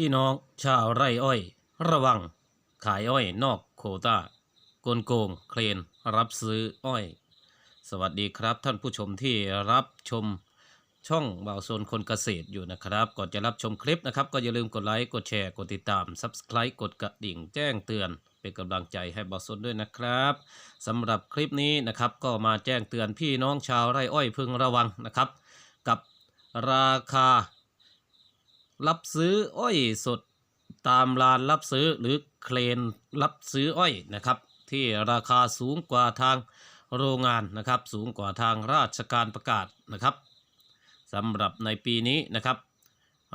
พี่น้องชาวไร่อ้อย ระวัง ขายอ้อยนอกโคตากลโกงเคลนรับซื้ออ้อย สวัสดีครับท่านผู้ชมที่รับชมช่องบ่าวโซนคนเกษตรอยู่นะครับ ก่อนจะรับชมคลิปนะครับ ก็อย่าลืมกดไลค์กดแชร์กดติดตาม Subscribe กดกระดิ่งแจ้งเตือน เป็นกำลังใจให้บ่าวโซนด้วยนะครับสำหรับคลิปนี้นะครับ ก็มาแจ้งเตือนพี่น้องชาวไร่อ้อยพึงระวังนะครับ กับราคา รับซื้ออ้อยสดตามร้านรับซื้อหรือเคลนรับซื้ออ้อยนะครับ ที่ราคาสูงกว่าทางโรงงานนะครับ สูงกว่าทางราชการประกาศนะครับสำหรับในปีนี้นะครับ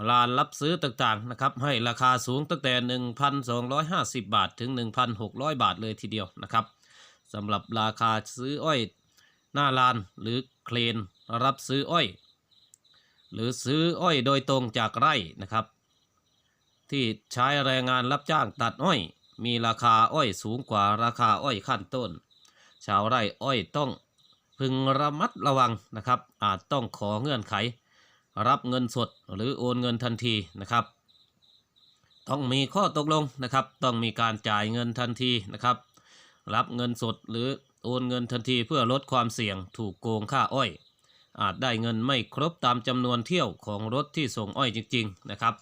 ร้านรับซื้อต่างๆนะครับให้ราคาสูงตั้งแต่ 1,250 บาทถึง 1,600 บาทเลยทีเดียวนะครับสำหรับราคาซื้ออ้อย หน้าลานหรือเคลนรับซื้ออ้อย หรือซื้ออ้อยโดยตรงจากไร่นะครับ ที่ใช้แรงงานรับจ้างตัดอ้อย มีราคาอ้อยสูงกว่าราคาอ้อยขั้นต้น ชาวไร่อ้อยต้องพึงระมัดระวังนะครับ อาจต้องขอเงื่อนไข รับเงินสดหรือโอนเงินทันทีนะครับ ต้องมีข้อตกลงนะครับ ต้องมีการจ่ายเงินทันทีนะครับ รับเงินสดหรือโอนเงินทันทีเพื่อลดความเสี่ยงถูกโกงค่าอ้อย อาจได้เงินไม่ครบตามจำนวนเที่ยวของรถที่ส่งอ้อยจริง ๆนะครับ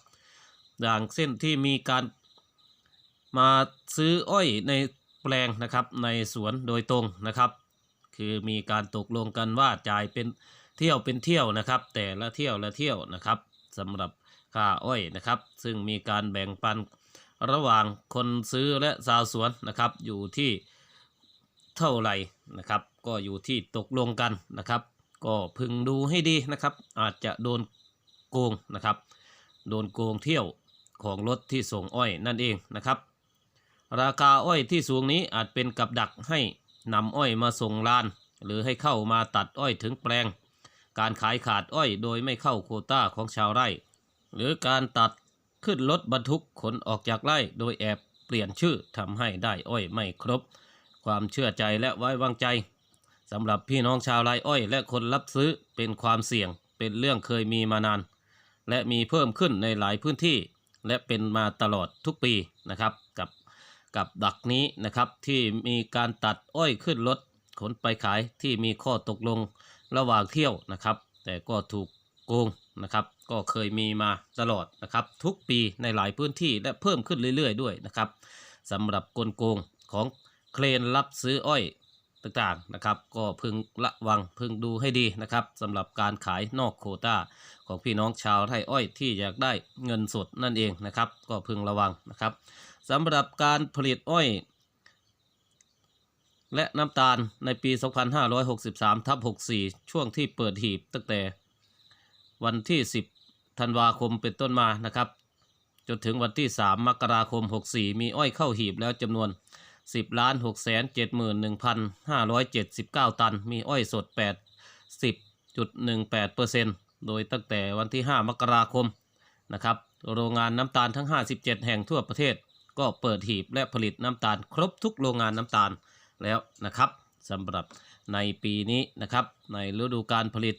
อย่างเส้นที่มีการมาซื้ออ้อยในแปลงนะครับในสวนโดยตรงนะครับ คือมีการตกลงกันว่าจ่ายเป็นเที่ยวเป็นเที่ยวนะครับ แต่ละเที่ยวละเที่ยวนะครับสำหรับค่าอ้อยนะครับ ซึ่งมีการแบ่งปันระหว่างคนซื้อและชาวสวนนะครับอยู่ที่เท่าไหร่นะครับ ก็อยู่ที่ตกลงกันนะครับ ก็พึงดูให้ดีนะครับ อาจจะโดนโกงนะครับ โดนโกงเที่ยวของรถที่ส่งอ้อยนั่นเองนะครับ ราคาอ้อยที่สูงนี้อาจเป็นกับดักให้นำอ้อยมาส่งลาน หรือให้เข้ามาตัดอ้อยถึงแปลง การขายขาดอ้อยโดยไม่เข้าโคต้าของชาวไร่ หรือการตัดขึ้นรถบรรทุกขนออกจากไร่ โดยแอบเปลี่ยนชื่อทำให้ได้อ้อยไม่ครบ ความเชื่อใจและไว้วางใจ สำหรับพี่น้องชาวไร่อ้อย และคนรับซื้อเป็นความเสี่ยงเป็นเรื่องเคยมีมานาน และมีเพิ่มขึ้นในหลายพื้นที่ และเป็นมาตลอดทุกปีนะครับกับกับดักนี้นะครับที่มีการตัดอ้อยขึ้นรถขนไปขายที่มีข้อตกลงระหว่างเที่ยวนะครับ แต่ก็ถูกโกงนะครับ ก็เคยมีมาตลอดนะครับ ทุกปีในหลายพื้นที่และเพิ่มขึ้นเรื่อย ๆ ด้วยนะครับสำหรับกลโกงของเคลนรับซื้ออ้อย ต่างๆนะครับ ก็พึงระวังพึงดูให้ดีนะครับสำหรับการขายนอกโคต้าของพี่น้องชาวไร่อ้อยที่อยากได้เงินสดนั่นเองนะครับ ก็พึงระวังนะครับสำหรับการผลิตอ้อย และน้ำตาลในปี 2563ทับ64 ช่วงที่เปิดหีบตั้งแต่วันที่ 10 ธันวาคมเป็นต้นมานะครับ จนถึงวันที่ 3 มกราคม 64 มีอ้อยเข้าหีบแล้วจำนวน 10ล้าน6 7 1 5 7 9 ตัน มีอ้อยสด 80.18%โดยตั้งแต่วันที่ 5 มกราคมนะครับ โรงงานน้ำตาลทั้ง 57 แห่งทั่วประเทศ ก็เปิดหีบและผลิตน้ำตาลครบทุกโรงงานน้ำตาลแล้วนะครับสำหรับในปีนี้นะครับ ในฤดูการผลิต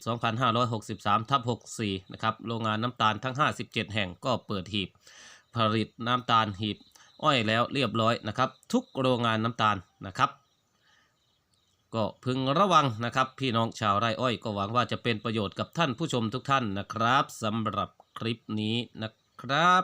2563ทับ64 นะครับ โรงงานน้ำตาลทั้ง 57 แห่งก็เปิดหีบ ผลิตน้ำตาลหีบ อ้อยแล้วเรียบร้อยนะครับ ทุกโรงงานน้ำตาลนะครับ ก็พึงระวังนะครับ พี่น้องชาวไร่อ้อยก็หวังว่าจะเป็นประโยชน์กับท่านผู้ชมทุกท่านนะครับสำหรับคลิปนี้นะครับ